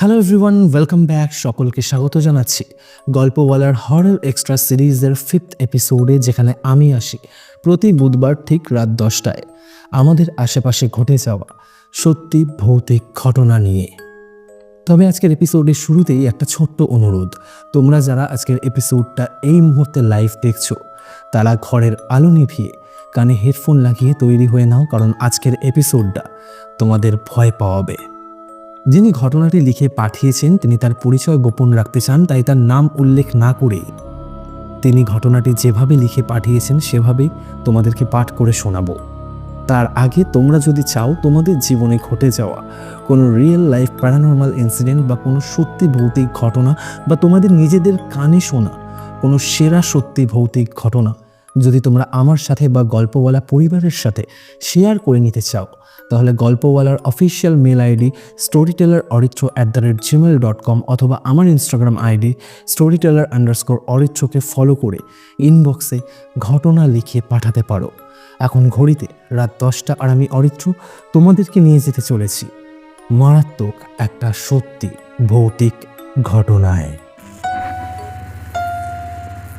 Hello everyone welcome back সকলকে স্বাগত জানাচ্ছি। গল্পওয়ালার হরর এক্সট্রা সিরিজের ফিফথ এপিসোডে যেখানে আমি আসি প্রতি বুধবার ঠিক রাত দশটায়। আমাদের আশেপাশে ঘটে যাওয়া সত্যি ভৌতিক ঘটনা নিয়ে। তবে আজকের এপিসোডের শুরুতেই একটা ছোট্ট অনুরোধ। তোমরা যারা আজকের এপিসোডটা এই মুহূর্তে লাইভ দেখছ, তারা ঘরের আলো নিভিয়ে, কানে হেডফোন লাগিয়ে তৈরি হয়ে নাও, কারণ আজকের এপিসোডটা তোমাদের ভয় পাওয়াবে। যিনি ঘটনাটি লিখে পাঠিয়েছেন, তিনি তার পরিচয় গোপন রাখতে চান, তাই তার নাম উল্লেখ না করেই তিনি ঘটনাটি যেভাবে লিখে পাঠিয়েছেন সেভাবেই তোমাদেরকে পাঠ করে শোনাবো। তার আগে তোমরা যদি চাও, তোমাদের জীবনে ঘটে যাওয়া কোনো রিয়েল লাইফ প্যারানর্মাল ইনসিডেন্ট বা কোনো সত্যি ভৌতিক ঘটনা বা তোমাদের নিজেদের কানে শোনা কোনো সেরা সত্যি ভৌতিক ঘটনা যদি তোমরা আমার সাথে বা গল্পওয়ালা পরিবারের সাথে শেয়ার করে নিতে চাও, তাহলে গল্পওয়ালার official mail ID story teller Aritra at the rate Gmail dot com অথবা আমার Instagram ID story teller underscore অরিত্রকে follow করে ইনবক্সে ঘটনা লিখে পাঠাতে পারো। এখন ঘড়িতে রাত দশটা আর আমি অরিত্র তোমাদেরকে নিয়ে যেতে চলেছি। মারাত্মক একটা সত্যি ভৌতিক ঘটনায়।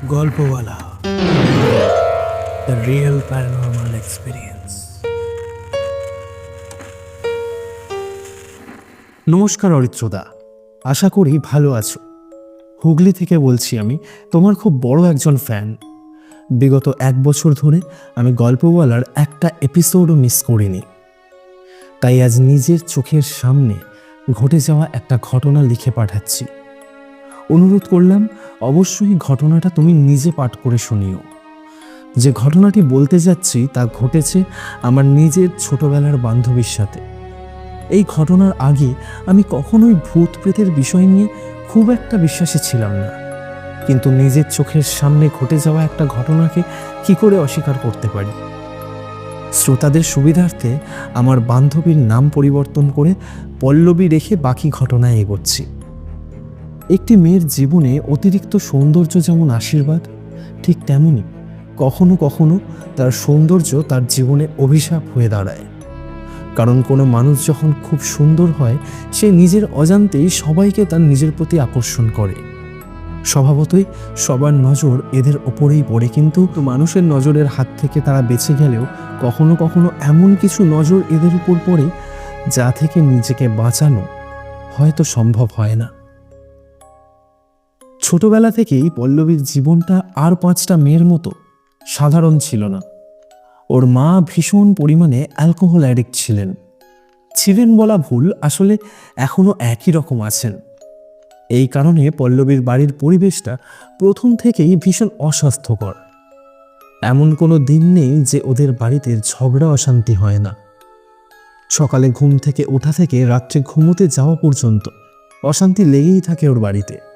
Golpowala the real paranormal experience নমস্কার অরিত্রদা আশা করি ভালো আছো। হুগলি থেকে বলছি আমি, তোমার খুব বড় একজন ফ্যান বিগত এক বছর ধরে আমি গল্পওয়ালার একটা এপিসোডও মিস করিনি। তাই আজ নিজের চোখের সামনে ঘটে যাওয়া একটা ঘটনা লিখে পাঠাচ্ছি। অনুরোধ করলাম, অবশ্যই ঘটনাটা তুমি নিজে পাঠ করে শুনিও। যে ঘটনাটি বলতে যাচ্ছি তা ঘটেছে আমার নিজের ছোটবেলার বান্ধবীর সাথে। এই ঘটনার আগে আমি কখনোই ভূত প্রেতের বিষয় নিয়ে খুব একটা বিশ্বাসী ছিলাম না। কিন্তু নিজের চোখের সামনে ঘটে যাওয়া একটা ঘটনাকে কি করে অস্বীকার করতে পারি? শ্রোতাদের সুবিধার্থে আমার বান্ধবীর নাম পরিবর্তন করে পল্লবী রেখে বাকি ঘটনায় এগোচ্ছি। একটি মেয়ের জীবনে অতিরিক্ত সৌন্দর্য যেমন আশীর্বাদ, ঠিক তেমনই কখনো কখনো তার সৌন্দর্য তার জীবনে অভিশাপ হয়ে দাঁড়ায়। কারণ কোনো মানুষ যখন খুব সুন্দর হয়, সে নিজের অজান্তেই সবাইকে তার নিজের প্রতি আকর্ষণ করে। স্বভাবতই সবার নজর এদের ওপরেই পড়ে, কিন্তু মানুষের নজরের হাত থেকে তারা বেঁচে গেলেও কখনো কখনো এমন কিছু নজর এদের উপর পড়ে, যা থেকে নিজেকে বাঁচানো হয়তো সম্ভব হয় না। ছোটবেলা থেকেই পল্লবীর জীবনটা আর পাঁচটা মেয়ের মতো সাধারণ ছিল না। ওর মা ভীষণ পরিমাণে অ্যালকোহল অ্যাডিক্ট ছিলেন। ছিলেন বলা ভুল, আসলে এখনও একই রকম আছেন। এই কারণে পল্লবীর বাড়ির পরিবেশটা প্রথম থেকেই ভীষণ অস্বাস্থ্যকর। এমন কোনো দিন নেই যে ওদের বাড়িতে ঝগড়া, অশান্তি হয় না। সকালে ঘুম থেকে, ওঠা থেকে রাত্রে ঘুমোতে যাওয়া পর্যন্ত অশান্তি লেগেই থাকে ওর বাড়িতে।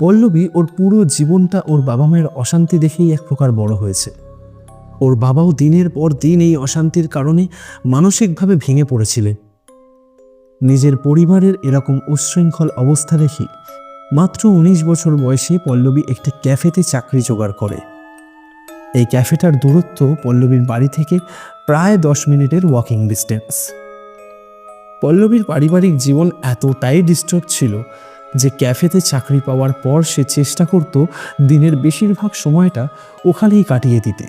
পল্লবী ওর পুরো জীবনটা ওর বাবা মায়ের অশান্তি দেখেই এক প্রকার বড় হয়েছে। ওর বাবাও দিনের পর দিন এই অশান্তির কারণে মানসিকভাবে ভেঙে পড়েছিলেন নিজের পরিবারের এরকম উচ্ছৃঙ্খল অবস্থা দেখি মাত্র উনিশ বছর বয়সে পল্লবী একটি ক্যাফেতে চাকরি জোগাড় করে। এই ক্যাফেটার দূরত্ব পল্লবীর বাড়ি থেকে প্রায় দশ মিনিটের ওয়াকিং ডিস্টেন্স পল্লবীর পারিবারিক জীবন এতটাই ডিস্টার্ব ছিল যে ক্যাফেতে চাকরি পাওয়ার পর সে চেষ্টা করত দিনের বেশিরভাগ সময়টা ওখানেই কাটিয়ে দিতে।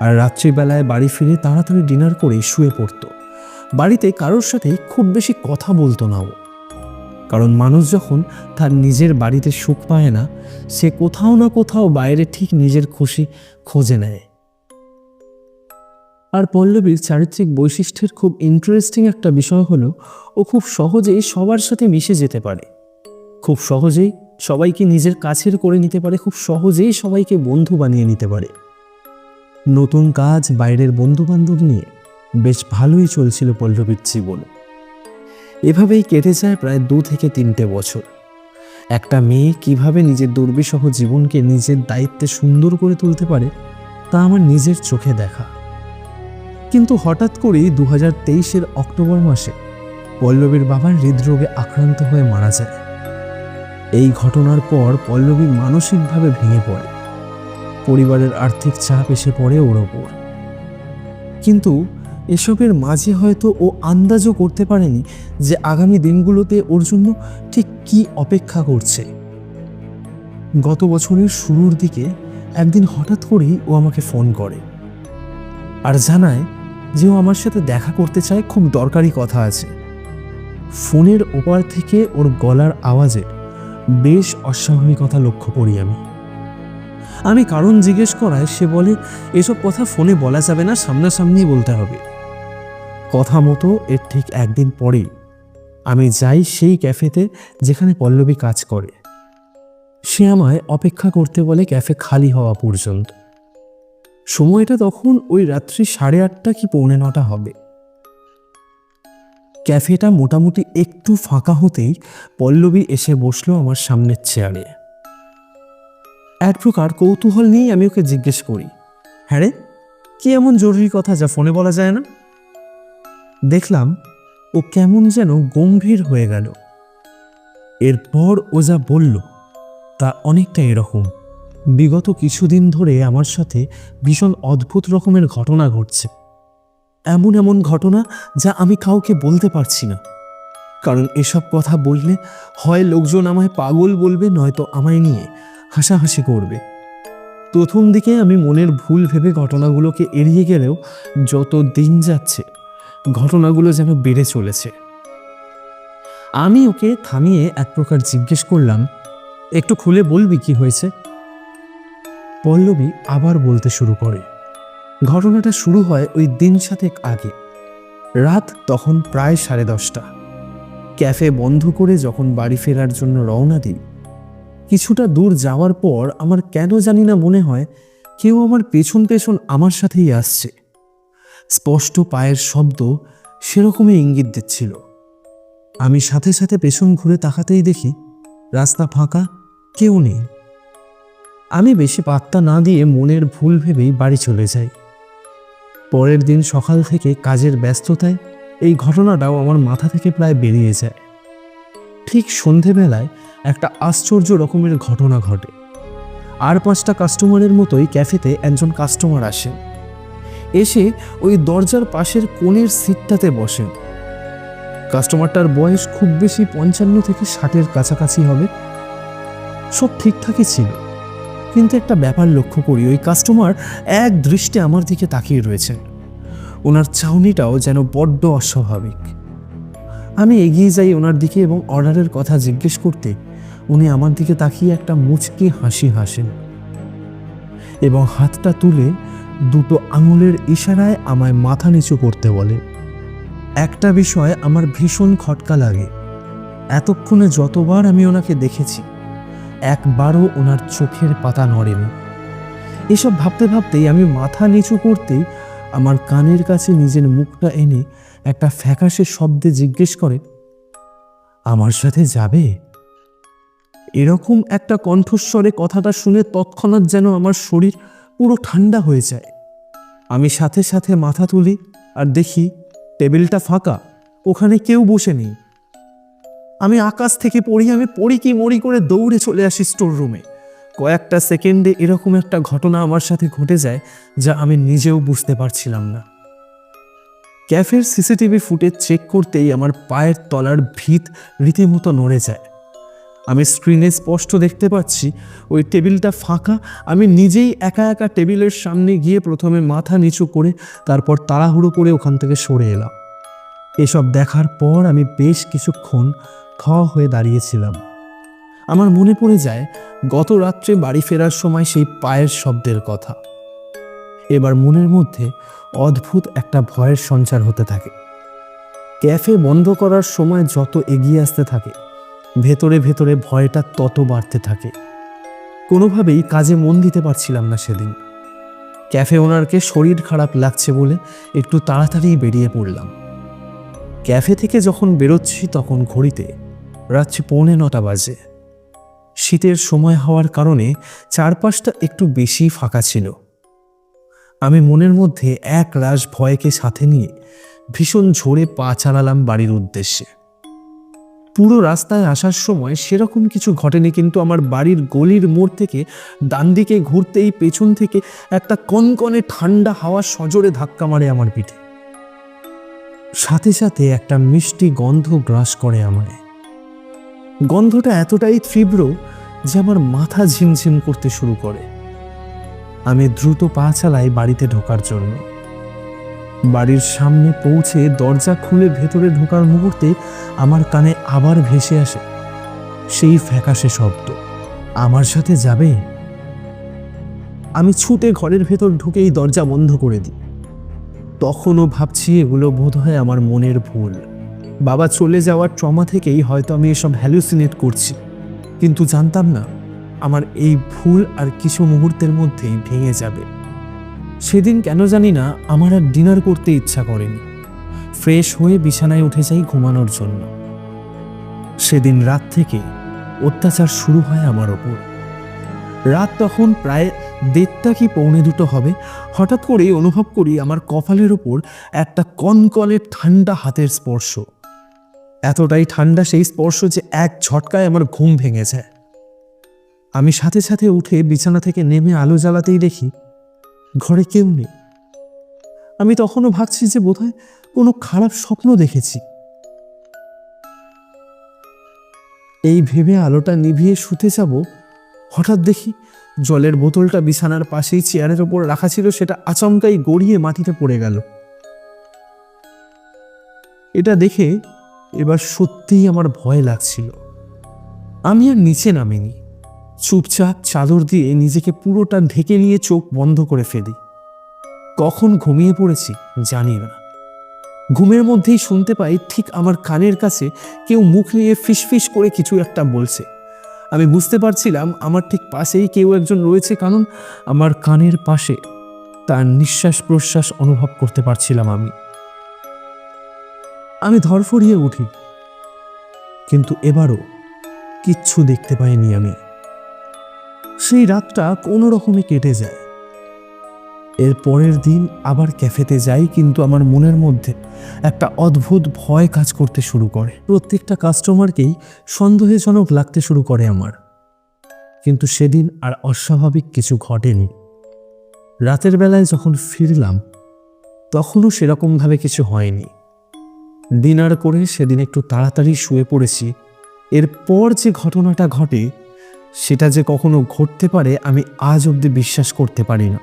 আর রাত্রিবেলায় বাড়ি ফিরে তাড়াতাড়ি ডিনার করে শুয়ে পড়ত। বাড়িতে কারোর সাথে খুব বেশি কথা বলতো না ও। কারণ মানুষ যখন তার নিজের বাড়িতে সুখ পায় না, সে কোথাও না কোথাও বাইরে ঠিক নিজের খুশি খোঁজে নেয়। আর পল্লবীর চারিত্রিক বৈশিষ্ট্যের খুব ইন্টারেস্টিং একটা বিষয় হলো, ও খুব সহজেই সবার সাথে মিশে যেতে পারে। খুব সহজেই সবাইকে নিজের কাছের করে নিতে পারে, খুব সহজেই সবাইকে বন্ধু বানিয়ে নিতে পারে। নতুন কাজ বাইরের বন্ধু বান্ধব নিয়ে বেশ ভালোই চলছিল পল্লবীর জীবন। এভাবেই কেটে যায় প্রায় দু থেকে তিনটে বছর। একটা মেয়ে কীভাবে নিজের দুর্বিসহ জীবনকে নিজের দায়িত্বে সুন্দর করে তুলতে পারে, তা আমার নিজের চোখে দেখা। কিন্তু হঠাৎ করেই দু হাজার অক্টোবর মাসে পল্লবীর বাবার হৃদরোগে আক্রান্ত হয়ে মারা যায়। এই ঘটনার পর পল্লবী মানসিকভাবে ভেঙে পড়ে। পরিবারের আর্থিক চাপ এসে পড়ে ওর ওপর। কিন্তু এসবের মাঝে হয়তো ও আন্দাজও করতে পারেনি যে আগামী দিনগুলোতে ওর জন্য ঠিক কী অপেক্ষা করছে। গত বছরের শুরুর দিকে একদিন হঠাৎ করেই ও আমাকে ফোন করে আর জানায় যে ও আমার সাথে দেখা করতে চায়, খুব দরকারি কথা আছে। ফোনের ওপার থেকে ওর গলার আওয়াজে বেশ অস্বাভাবিকতা লক্ষ্য করি আমি। আমি কারণ জিজ্ঞেস করায় সে বলে, এসব কথা ফোনে বলা যাবে না, সামনাসামনি বলতে হবে। কথা মতো এর ঠিক একদিন পরেই আমি যাই সেই ক্যাফেতে যেখানে পল্লবী কাজ করে। সে আমায় অপেক্ষা করতে বলে ক্যাফে খালি হওয়া পর্যন্ত। সময়টা তখন ওই রাত্রি সাড়ে আটটা কি পৌনে নটা হবে। ক্যাফেটা মোটামুটি একটু ফাঁকা হতেই পল্লবী এসে বসল আমার সামনের চেয়ারে। এক প্রকার কৌতূহল নিয়েই আমি ওকে জিজ্ঞেস করি হ্যাঁ রে, কি এমন জরুরি কথা যা ফোনে বলা যায় না? দেখলাম ও কেমন যেন গম্ভীর হয়ে গেল। এরপর ও যা বলল তা অনেকটা এরকম। বিগত কিছুদিন ধরে আমার সাথে ভীষণ অদ্ভুত রকমের ঘটনা ঘটছে। এমন এমন ঘটনা যা আমি কাউকে বলতে পারছি না। কারণ এসব কথা বললে হয় লোকজন আমায় পাগল বলবে, নয়তো আমায় নিয়ে হাসাহাসি করবে। প্রথম দিকে আমি মনের ভুল ভেবে ঘটনাগুলোকে এড়িয়ে গেলেও যত দিন যাচ্ছে, ঘটনাগুলো যেন বেড়ে চলেছে। আমি ওকে থামিয়ে এক প্রকার জিজ্ঞেস করলাম, একটু খুলে বলবি কি হয়েছে? পল্লবী আবার বলতে শুরু করে ঘটনাটা শুরু হয় ওই দিন সাতেক আগে। রাত তখন প্রায় সাড়ে দশটা। ক্যাফে বন্ধ করে যখন বাড়ি ফেরার জন্য রওনা দিই, কিছুটা দূর যাওয়ার পর আমার কেন জানি না মনে হয় কেউ আমার পেছন পেছন আমার সাথেই আসছে। স্পষ্ট পায়ের শব্দ সেরকমই ইঙ্গিত দিচ্ছিল। আমি সাথে সাথে পেছন ঘুরে তাকাতেই দেখি, রাস্তা ফাঁকা, কেউ নেই। আমি বেশি পাত্তা না দিয়ে মনের ভুল ভেবেই বাড়ি চলে যাই। পরের দিন সকাল থেকে কাজের ব্যস্ততায় এই ঘটনাটাও আমার মাথা থেকে প্রায় বেরিয়ে যায় ঠিক সন্ধেবেলায় একটা আশ্চর্য রকমের ঘটনা ঘটে। আর পাঁচটা কাস্টমারের মতোই ক্যাফেতে একজন কাস্টমার আসেন। এসে ওই দরজার পাশের কোণের সিটটাতে বসেন। কাস্টমারটার বয়স খুব বেশি পঞ্চান্ন থেকে ষাটের কাছাকাছি হবে। সব ঠিকঠাকই ছিল। কিন্তু একটা ব্যাপার লক্ষ্য করি, ওই কাস্টমার এক দৃষ্টে আমার দিকে তাকিয়ে রয়েছেন ওনার চাউনিটাও যেন বড্ড অস্বাভাবিক। আমি এগিয়ে যাই ওনার দিকে এবং অর্ডারের কথা জিজ্ঞেস করতে, উনি আমার দিকে তাকিয়ে একটা মুচকি হাসি হাসেন। এবং হাতটা তুলে দুটো আঙুলের ইশারায় আমায় মাথা নিচু করতে বলে। একটা বিষয় আমার ভীষণ খটকা লাগে। এতক্ষণে যতবার আমি ওনাকে দেখেছি একবারও ওনার চোখের পাতা নড়েনি। এসব ভাবতে ভাবতেই আমি মাথা নিচু করতেই আমার কানের কাছে নিজের মুখটা এনে একটা ফ্যাকাশে শব্দে জিজ্ঞেস করে, আমার সাথে যাবে? এরকম একটা কণ্ঠস্বরে কথাটা শুনে তৎক্ষণাৎ যেন আমার শরীর পুরো ঠান্ডা হয়ে যায়। আমি সাথে সাথে মাথা তুলি আর দেখি টেবিলটা ফাঁকা, ওখানে কেউ বসে নেই। আমি আকাশ থেকে পড়ি, আমি পড়ি কি মরি করে দৌড়ে চলে আসি স্টোর রুমে। কয়েকটা সেকেন্ডে এরকম একটা ঘটনা আমার সাথে ঘটে যায় যা আমি নিজেও বুঝতে পারছিলাম না। ক্যাফের সিসিটিভি ফুটেজ চেক করতেই আমার পায়ের তলার ভিত রীতিমতো নড়ে যায়। আমি স্ক্রিনে স্পষ্ট দেখতে পাচ্ছি, ওই টেবিলটা ফাঁকা, আমি নিজেই একা একা টেবিলের সামনে গিয়ে প্রথমে মাথা নিচু করে, তারপর তাড়াহুড়ো করে ওখান থেকে সরে এলাম। এসব দেখার পর আমি বেশ কিছুক্ষণ থ হয়ে দাঁড়িয়েছিলাম। আমার মনে পড়ে যায়, গত রাত্রে বাড়ি ফেরার সময় সেই পায়ের শব্দের কথা। এবার মনের মধ্যে অদ্ভুত একটা ভয়ের সঞ্চার হতে থাকে। ক্যাফে বন্ধ করার সময় যত এগিয়ে আসতে থাকে, ভেতরে ভেতরে ভয়টা তত বাড়তে থাকে। কোনোভাবেই কাজে মন দিতে পারছিলাম না সেদিন। ক্যাফে ওনারকে শরীর খারাপ লাগছে বলে একটু তাড়াতাড়ি বেরিয়ে পড়লাম। ক্যাফে থেকে যখন বেরোচ্ছি তখন ঘড়িতে রাত্রি পৌনে নটা বাজে। শীতের সময় হওয়ার কারণে চারপাশটা একটু বেশি ফাঁকা ছিল। আমি মনের মধ্যে এক রাশ ভয়কে সাথে নিয়ে ভীষণ ঝোরে পা চালালাম বাড়ির উদ্দেশ্যে। পুরো রাস্তায় আসার সময় সেরকম কিছু ঘটেনি, কিন্তু আমার বাড়ির গলির মোড় থেকে ডান দিকে ঘুরতেই পেছন থেকে একটা কনকনে ঠান্ডা হাওয়া সজোরে ধাক্কা মারে আমার পিঠে। সাথে সাথে একটা মিষ্টি গন্ধ গ্রাস করে আমায়। গন্ধটা এতটাই তীব্র যে আমার মাথা ঝিমঝিম করতে শুরু করে। আমি দ্রুত পা চালাই বাড়িতে ঢোকার জন্য। বাড়ির সামনে পৌঁছে দরজা খুলে ভেতরে ঢোকার মুহূর্তে আমার কানে আবার ভেসে আসে সেই ফ্যাকাশে শব্দ। আমার সাথে যাবে? আমি ছুটে ঘরের ভেতর ঢুকেই দরজা বন্ধ করে দিই। তখনও ভাবছি এগুলো বোধহয় আমার মনের ভুল। বাবা চলে যাওয়ার ট্রমা থেকেই হয়তো আমি এসব হ্যালুসিনেট করছি। কিন্তু জানতাম না, আমার এই ভুল আর কিছু মুহূর্তের মধ্যেই ভেঙে যাবে। সেদিন কেন জানি না আমার আর ডিনার করতে ইচ্ছা করেনি। ফ্রেশ হয়ে বিছানায় উঠে যাই ঘুমানোর জন্য। সেদিন রাত থেকে অত্যাচার শুরু হয় আমার ওপর। রাত তখন প্রায় দেড়টা কি পৌনে দুটো হবে, হঠাৎ করেই অনুভব করি আমার কপালের ওপর একটা কনকলের ঠান্ডা হাতের স্পর্শ। এতটাই ঠান্ডা সেই স্পর্শ যে এক ঝটকায় আমার ঘুম ভেঙে যায় আমি সাথে সাথে উঠে বিছানা থেকে নেমে আলো জ্বালাতেই দেখি, ঘরে কেউ নেই। আমি তখনও ভাবছি যে বোধহয় কোনো খারাপ স্বপ্ন দেখেছি। এই ভেবে আলোটা নিভিয়ে শুতে যাব, হঠাৎ দেখি জলের বোতলটা বিছানার পাশেই চেয়ারের ওপর রাখা ছিল, সেটা আচমকাই গড়িয়ে মাটিতে পড়ে গেল। এটা দেখে এবার সত্যিই আমার ভয় লাগছিল। আমি আর নিচে নামিনি। চুপচাপ চাদর দিয়ে নিজেকে পুরোটা ঢেকে নিয়ে চোখ বন্ধ করে ফেলি। কখন ঘুমিয়ে পড়েছি জানি না। ঘুমের মধ্যেই শুনতে পাই ঠিক আমার কানের কাছে কেউ মুখ নিয়ে ফিসফিস করে কিছু একটা বলছে। আমি বুঝতে পারছিলাম আমার ঠিক পাশেই কেউ একজন রয়েছে কারণ আমার কানের পাশে তার নিঃশ্বাস প্রশ্বাস অনুভব করতে পারছিলাম আমি। আমি ধরফরিয়ে উঠি। কিন্তু এবারও কিচ্ছু দেখতে পাইনি আমি। সেই রাতটা কোনো রকমে কেটে যায়। এর পরের দিন আবার ক্যাফেতে যাই, কিন্তু আমার মনের মধ্যে একটা অদ্ভুত ভয় কাজ করতে শুরু করে। প্রত্যেকটা কাস্টমারকেই সন্দেহজনক লাগতে শুরু করে আমার। কিন্তু সেদিন আর অস্বাভাবিক কিছু ঘটেনি। রাতের বেলায় যখন ফিরলাম, তখনও সেরকমভাবে কিছু হয়নি। ডিনার করে সেদিন একটু তাড়াতাড়ি শুয়ে পড়েছি। এরপর যে ঘটনাটা ঘটে, সেটা যে কখনো ঘটতে পারে, আমি আজ অবধি বিশ্বাস করতে পারি না।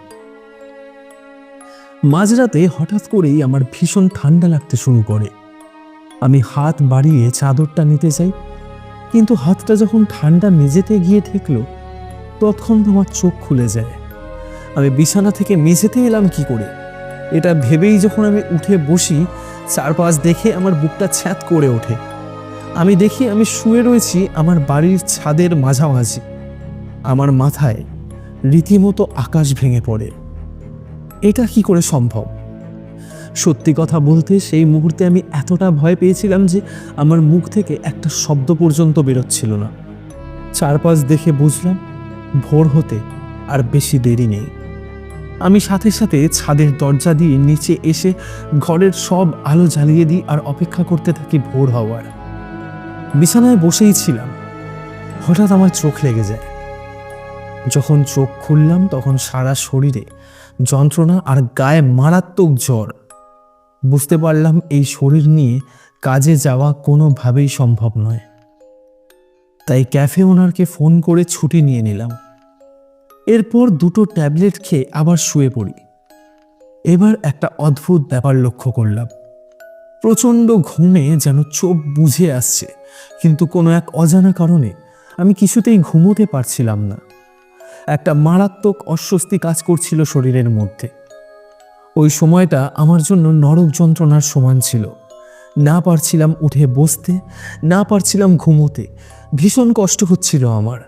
মাঝরাতে হঠাৎ করেই আমার ভীষণ ঠান্ডা লাগতে শুরু করে। আমি হাত বাড়িয়ে চাদরটা নিতে চাই কিন্তু হাতটা যখন ঠান্ডা মেঝেতে গিয়ে ঠেকলো তৎক্ষণ আমার চোখ খুলে যায়। আমি বিছানা থেকে মেঝেতে এলাম কি করে? এটা ভেবেই যখন আমি উঠে বসি, চারপাশ দেখে আমার বুকটা ছ্যাঁত করে ওঠে। আমি দেখি আমি শুয়ে রয়েছি আমার বাড়ির ছাদের মাঝামাঝি। আমার মাথায় রীতিমতো আকাশ ভেঙে পড়ে। এটা কি করে সম্ভব? সত্যি কথা বলতে সেই মুহূর্তে আমি এতটা ভয় পেয়েছিলাম যে আমার মুখ থেকে একটা শব্দ পর্যন্ত বেরোচ্ছিল না। চারপাশ দেখে বুঝলাম, ভোর হতে আর বেশি দেরি নেই। আমি সাথে সাথে ছাদের দরজা দিয়ে নিচে এসে ঘরের সব আলো জ্বালিয়ে দিই আর অপেক্ষা করতে থাকি ভোর হওয়ার। বিছানায় বসেই ছিলাম। হঠাৎ আমার চোখ লেগে যায়। যখন চোখ খুললাম তখন সারা শরীরে যন্ত্রণা আর গায়ে মারাত্মক জ্বর। বুঝতে পারলাম এই শরীর নিয়ে কাজে যাওয়া কোনোভাবেই সম্ভব নয়। তাই ক্যাফে ওনারকে ফোন করে ছুটি নিয়ে নিলাম। এরপর দুটো ট্যাবলেট খেয়ে আবার শুয়ে পড়ি। এবার একটা অদ্ভুত ব্যাপার লক্ষ্য করলাম। প্রচণ্ড ঘুমে যেন চোখ বুঝে আসছে, কিন্তু কোনো এক অজানা কারণে আমি কিছুতেই ঘুমোতে পারছিলাম না। একটা মারাত্মক অস্বস্তি কাজ করছিল শরীরের মধ্যে। ওই সময়টা আমার জন্য নরক যন্ত্রণার সমান ছিল। না পারছিলাম উঠে বসতে, না পারছিলাম ঘুমোতে। ভীষণ কষ্ট হচ্ছিল আমার।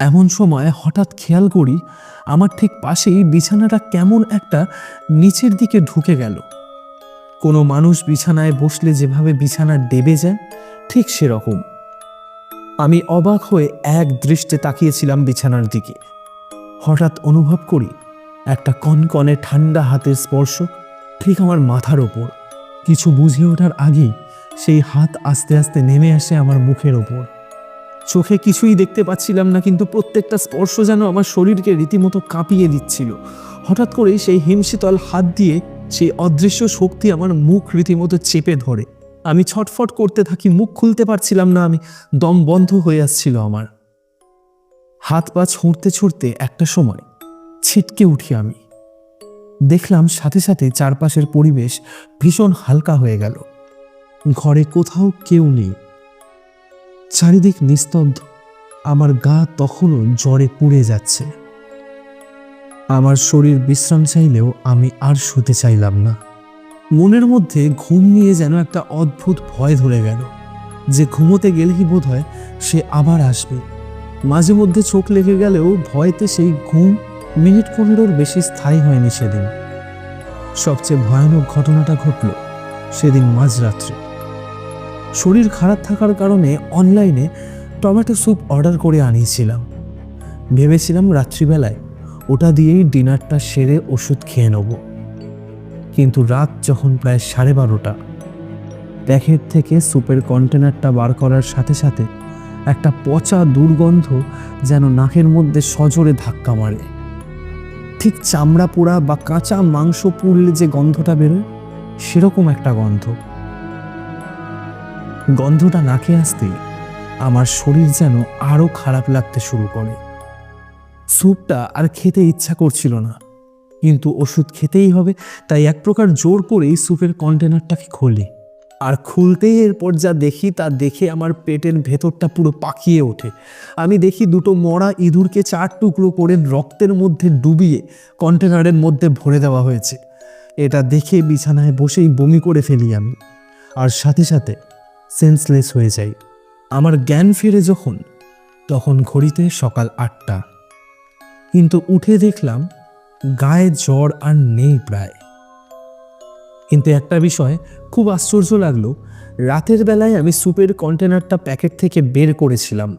এমন সময় হঠাৎ খেয়াল করি আমার ঠিক পাশেই বিছানাটা কেমন একটা নিচের দিকে ঢুকে গেল। কোনো মানুষ বিছানায় বসলে যেভাবে বিছানা ডেবে যায়, ঠিক সেরকম। আমি অবাক হয়ে এক দৃষ্টে তাকিয়েছিলাম বিছানার দিকে। হঠাৎ অনুভব করি একটা কনকনে ঠান্ডা হাতের স্পর্শ ঠিক আমার মাথার ওপর। কিছু বুঝে ওঠার আগেই সেই হাত আস্তে আস্তে নেমে আসে আমার মুখের ওপর। চোখে কিছুই দেখতে পাচ্ছিলাম না, কিন্তু প্রত্যেকটা স্পর্শ যেন আমার শরীরকে রীতিমতো কাঁপিয়ে দিচ্ছিল। হঠাৎ করেই সেই হিমশীতল হাত দিয়ে সেই অদৃশ্য শক্তি আমার মুখ রীতিমতো চেপে ধরে। আমি ছটফট করতে থাকি, মুখ খুলতে পারছিলাম না, আমি দম বন্ধ হয়ে আসছিল আমার। হাত পা ছুঁড়তে ছুঁড়তে একটা সময় ছিটকে উঠি আমি। দেখলাম সাথে সাথে চারপাশের পরিবেশ ভীষণ হালকা হয়ে গেল। ঘরে কোথাও কেউ নেই। চারিদিক নিস্তব্ধ। আমার গা তখনও জ্বরে পুড়ে যাচ্ছে। আমার শরীর বিশ্রাম চাইলেও আমি আর শুতে চাইলাম না। মনের মধ্যে ঘুম নিয়ে যেন একটা অদ্ভুত ভয় ধরে গেল। যে ঘুমোতে গেলেই বোধ হয় সে আবার আসবে। মাঝে মধ্যে চোখ লেগে গেলেও ভয়তে সেই ঘুম মিনিট পনেরোর বেশি স্থায়ী হয়নি সেদিন। সবচেয়ে ভয়ানক ঘটনাটা ঘটল সেদিন মাঝরাত্রে। শরীর খারাপ থাকার কারণে অনলাইনে টমেটো স্যুপ অর্ডার করে আনিয়েছিলাম। ভেবেছিলাম রাত্রিবেলায় ওটা দিয়েই ডিনারটা সেরে ওষুধ খেয়ে নেব। কিন্তু রাত যখন প্রায় সাড়ে বারোটা প্যাকেট থেকে স্যুপের কন্টেনারটা বার করার সাথে সাথে একটা পচা দুর্গন্ধ যেন নাকের মধ্যে সজোরে ধাক্কা মারে। ঠিক চামড়া পোড়া বা কাঁচা মাংস পুড়লে যে গন্ধটা বেরোয়, সেরকম একটা গন্ধ। গন্ধটা নাকে আসতেই আমার শরীর যেন আরও খারাপ লাগতে শুরু করে। স্যুপটা আর খেতে ইচ্ছা করছিল না, কিন্তু ওষুধ খেতেই হবে, তাই এক প্রকার জোর করেই স্যুপের কন্টেনারটাকে খুলি। আর খুলতেই এরপর যা দেখি তা দেখে আমার পেটের ভেতরটা পুরো পাকিয়ে ওঠে। আমি দেখি দুটো মরা ইঁদুরকে চার টুকরো করে রক্তের মধ্যে ডুবিয়ে কন্টেনারের মধ্যে ভরে দেওয়া হয়েছে। এটা দেখে বিছানায় বসেই বমি করে ফেলি আমি। আর সাথে সাথে সেন্সলেস হয়ে যাই। আমার জ্ঞান ফিরে যখন, তখন ঘড়িতে সকাল আটটা। কিন্তু উঠে দেখলাম, গায়ে জ্বর আর নেই প্রায়। কিন্তু একটা বিষয় খুব আশ্চর্য লাগল, রাতের বেলায় আমি স্যুপের কন্টেনারটা প্যাকেট থেকে বের করেছিলাম,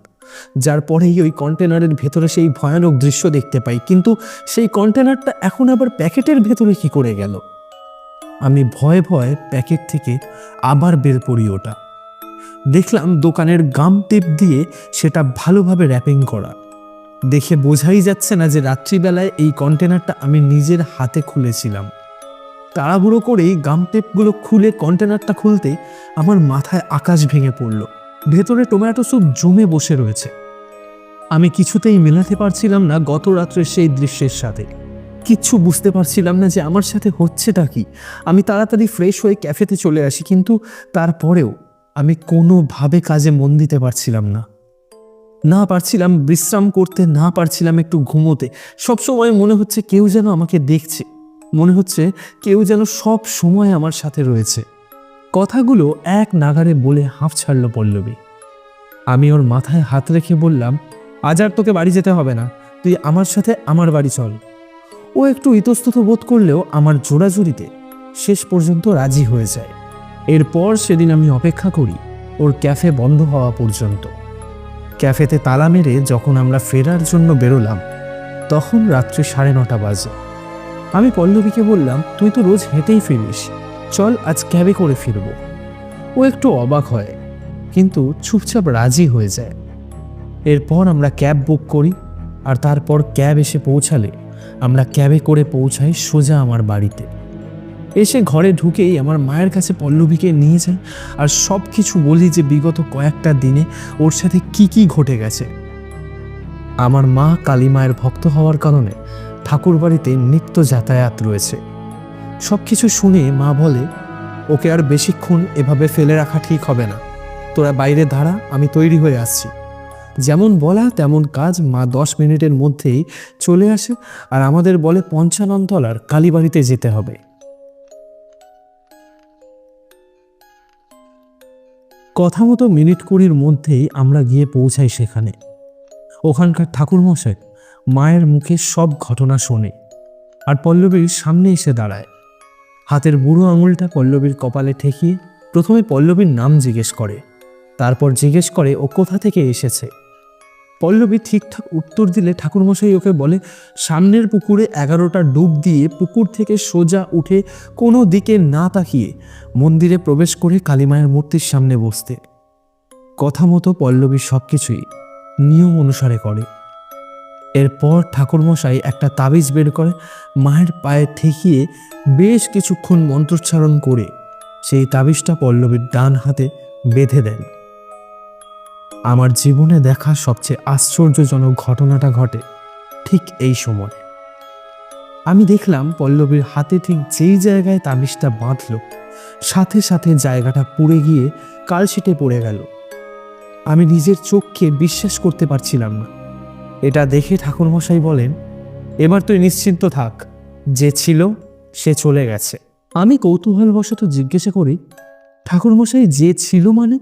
যার পরেই ওই কন্টেনারের ভেতরে সেই ভয়ানক দৃশ্য দেখতে পাই। কিন্তু সেই কন্টেনারটা এখন আবার প্যাকেটের ভেতরে কি করে গেল? আমি ভয়ে ভয়ে প্যাকেট থেকে আবার বের করি ওটা। দেখলাম দোকানের গাম টেপ দিয়ে সেটা ভালোভাবে র্যাপিং করা। দেখে বোঝাই যাচ্ছে না যে রাত্রিবেলায় এই কন্টেনারটা আমি নিজের হাতে খুলেছিলাম। তাড়াহুড়ো করেই গাম টেপগুলো খুলে কন্টেনারটা খুলতে আমার মাথায় আকাশ ভেঙে পড়ল। ভেতরে টমেটো স্যুপ জমে বসে রয়েছে। আমি কিছুতেই মেলাতে পারছিলাম না গত রাত্রের সেই দৃশ্যের সাথে। কিচ্ছু বুঝতে পারছিলাম না যে আমার সাথে হচ্ছেটা কি। আমি তাড়াতাড়ি ফ্রেশ হয়ে ক্যাফেতে চলে আসি, কিন্তু তারপরেও আমি কোনোভাবে কাজে মন দিতে পারছিলাম না। না পারছিলাম বিশ্রাম করতে, না পারছিলাম একটু ঘুমোতে। সবসময় মনে হচ্ছে কেউ যেন আমাকে দেখছে। মনে হচ্ছে কেউ যেন সব সময় আমার সাথে রয়েছে। কথাগুলো এক নাগারে বলে হাঁফ ছাড়ল পল্লবী। আমি ওর মাথায় হাত রেখে বললাম, আজ আর তোকে বাড়ি যেতে হবে না। তুই আমার সাথে আমার বাড়ি চল। ও একটু ইতস্তত বোধ করলেও আমার জোড়াজুড়িতে শেষ পর্যন্ত রাজি হয়ে যায়। এরপর সেদিন আমি অপেক্ষা করি, ওর ক্যাফে বন্ধ হওয়া পর্যন্ত। ক্যাফেতে তালা মেরে যখন আমরা ফেরার জন্য বেরোলাম, তখন রাত্রি সাড়ে নটা বাজে। আমি পল্লবীকে বললাম, তুই তো রোজ হেঁটেই ফিরিস, চল আজ ক্যাবে করে ফিরব। ও একটু অবাক হয়, কিন্তু চুপচাপ রাজি হয়ে যায়। এরপর আমরা ক্যাব বুক করি, আর তারপর ক্যাব এসে পৌঁছালে আমরা ক্যাবে করে পৌঁছাই সোজা আমার বাড়িতে। এসে ঘরে ঢুকেই আমার মায়ের কাছে পল্লবীকে নিয়ে যাই আর সব কিছু বলি যে বিগত কয়েকটা দিনে ওর সাথে কি কি ঘটে গেছে। আমার মা কালী মায়ের ভক্ত হওয়ার কারণে ঠাকুর বাড়িতে নিত্য যাতায়াত রয়েছে। সব কিছু শুনে মা বলে, ওকে আর বেশিক্ষণ এভাবে ফেলে রাখা ঠিক হবে না। তোরা বাইরে দাঁড়া, আমি তৈরি হয়ে আসছি। যেমন বলা, তেমন কাজ মা দশ মিনিটের মধ্যেই চলে আসে আর আমাদের বলে পঞ্চাননতলার কালীবাড়িতে যেতে হবে। কথা মতো মিনিট কুড়ির মধ্যেই আমরা গিয়ে পৌঁছাই সেখানে। ওখানকার ঠাকুরমশাই মায়ের মুখে সব ঘটনা শোনে আর পল্লবীর সামনে এসে দাঁড়ায়। হাতের বুড়ো আঙুলটা পল্লবীর কপালে ঠেকিয়ে প্রথমে পল্লবীর নাম জিজ্ঞেস করে, তারপর জিজ্ঞেস করে ও কোথা থেকে এসেছে। পল্লবী ঠিকঠাক উত্তর দিলে ঠাকুরমশাই ওকে বলে, সামনের পুকুরে এগারোটা ডুব দিয়ে পুকুর থেকে সোজা উঠে কোনো দিকে না তাকিয়ে মন্দিরে প্রবেশ করে কালীমায়ের মূর্তির সামনে বসতে। কথা মতো পল্লবী সব কিছুই নিয়ম অনুসারে করে। এরপর ঠাকুরমশাই একটা তাবিজ বের করে, মায়ের পায়ে ঠেকিয়ে বেশ কিছুক্ষণ মন্ত্রোচ্চারণ করে সেই তাবিজটা পল্লবীর ডান হাতে বেঁধে দেন। আমার জীবনে দেখা সবচেয়ে আশ্চর্যজনক ঘটনাটা ঘটে ঠিক এই সময়। আমি দেখলাম পল্লবীর হাতে ঠিক যেই জায়গায় তাবিজটা বাঁধল, সাথে সাথে জায়গাটা পুড়ে গিয়ে কালশিটে পড়ে গেল। আমি নিজের চোখকে বিশ্বাস করতে পারছিলাম না। এটা দেখে ঠাকুরমশাই বলেন, এবার তুই নিশ্চিন্ত থাক, যে ছিল, সে চলে গেছে। আমি কৌতূহলবশত জিজ্ঞাসা করি, ঠাকুরমশাই, যে ছিল মানে?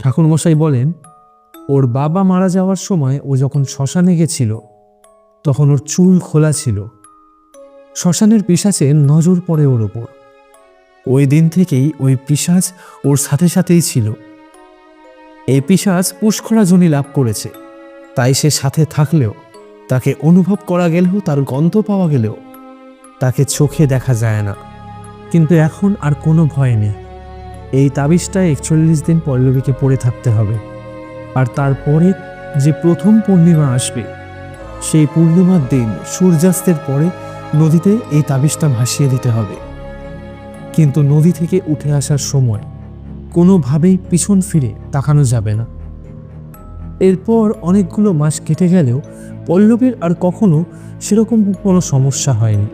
ঠাকুরমশাই বলেন, ওর বাবা মারা যাওয়ার সময় ও যখন শ্মশানে গেছিল, তখন ওর চুল খোলা ছিল। শ্মশানের পিসাচের নজর পড়ে ওর ওপর। ওই দিন থেকেই ওই পিসাজ ওর সাথে সাথেই ছিল। এই পিসাজ পুষ্করা জনি লাভ করেছে। তাই সে সাথে থাকলেও, তাকে অনুভব করা গেলেও, তার গন্ধ পাওয়া গেলেও, তাকে চোখে দেখা যায় না। কিন্তু এখন আর কোনো ভয় নেই। এই তাবিজটা একচল্লিশ দিন পল্লবীকে পড়ে থাকতে হবে। আর তারপরে যে প্রথম পূর্ণিমা আসবে, সেই পূর্ণিমার দিন সূর্যাস্তের পরে নদীতে এই তাবিজটা ভাসিয়ে দিতে হবে। কিন্তু নদী থেকে উঠে আসার সময় কোনোভাবেই পিছন ফিরে তাকানো যাবে না। এরপর অনেকগুলো মাস কেটে গেলেও পল্লবীর আর কখনো সেরকম কোনো সমস্যা হয়নি।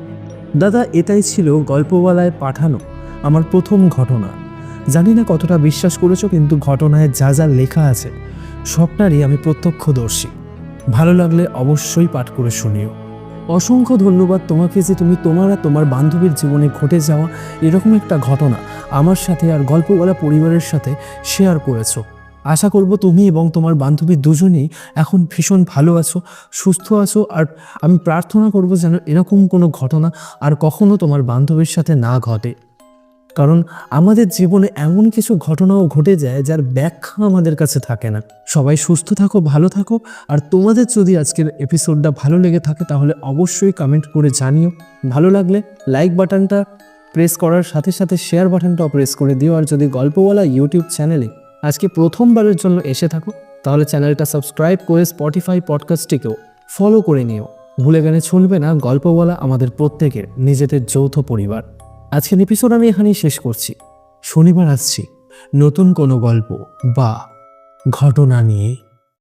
দাদা, এটাই ছিল গল্পওয়ালায় পাঠানো আমার প্রথম ঘটনা। জানি না কতটা বিশ্বাস করেছ, কিন্তু ঘটনায় যা যা লেখা আছে, সবটারই আমি প্রত্যক্ষদর্শী। ভালো লাগলে অবশ্যই পাঠ করে শুনিও। অসংখ্য ধন্যবাদ তোমাকে যে তুমি তোমার আর তোমার বান্ধবীর জীবনে ঘটে যাওয়া এরকম একটা ঘটনা আমার সাথে আর গল্পওয়ালা পরিবারের সাথে শেয়ার করেছ। আশা করব তুমি এবং তোমার বান্ধবী দুজনেই এখন ভীষণ ভালো আছো, সুস্থ আছো, আর আমি প্রার্থনা করব যেন এরকম কোনো ঘটনা আর কখনো তোমার বান্ধবীর সাথে না ঘটে। কারণ আমাদের জীবনে এমন কিছু ঘটনাও ঘটে যায় যার ব্যাখ্যা আমাদের কাছে থাকে না। সবাই সুস্থ থাকো, ভালো থাকো, আর তোমাদের যদি আজকের এপিসোডটা ভালো লেগে থাকে তাহলে অবশ্যই কমেন্ট করে জানিও। ভালো লাগলে লাইক বাটনটা প্রেস করার সাথে সাথে শেয়ার বাটনটাও প্রেস করে দিও। আর যদি গল্পওয়ালা ইউটিউব চ্যানেলে আজকে প্রথমবারের জন্য এসে থাকো, তাহলে চ্যানেলটা সাবস্ক্রাইব করে স্পটিফাই পডকাস্টটিকেও ফলো করে নিও। ভুলে গেলে চলবে না গল্পওয়ালা আমাদের প্রত্যেকের, নিজেদের যৌথ পরিবার। আজকের এপিসোড আমি এখানেই শেষ করছি। শনিবার আসছি। নতুন কোনো গল্প বা ঘটনা নিয়ে